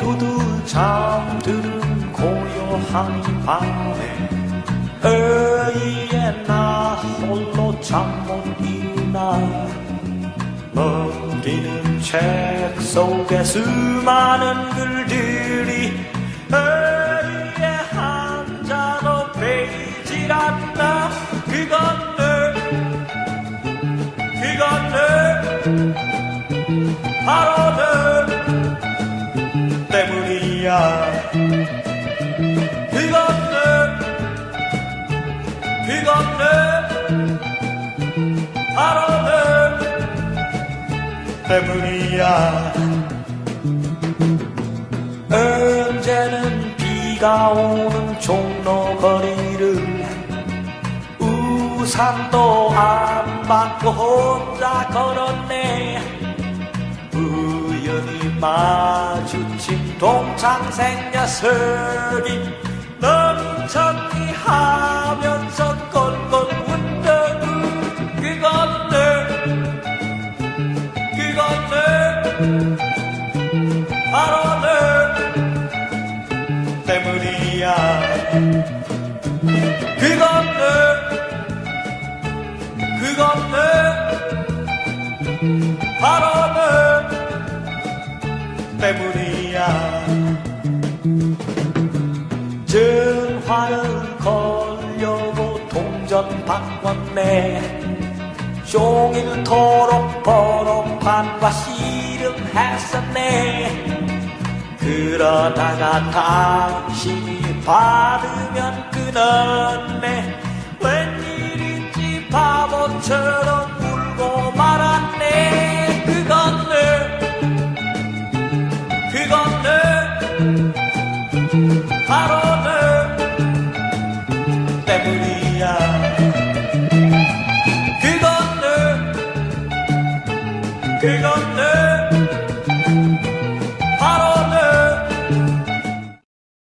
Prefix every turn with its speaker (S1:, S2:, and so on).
S1: 두두 잠드는 고요한 밤에 어이에 나 홀로 잠 못 이나 넘기는 책 속에 수많은 글들이 어이에 한자로 베이질 않나 그건 늘 그건 늘 바로들 그건 늘 그건 늘 바로 늘 때문이야. 언제는 비가 오는 종로 거리를 우산도 안 받고 혼자 걸었네 마주친 동창생 녀석이 넌 정리하면서 꼴꼴 늘 그건 늘 바로 늘 때문이야. 그건 늘 때문이야. 전화를 걸려고 동전 바꿨네 종일토록 번호판과 씨름했었네. 그러다가 당신이 받으면 끊었네 늘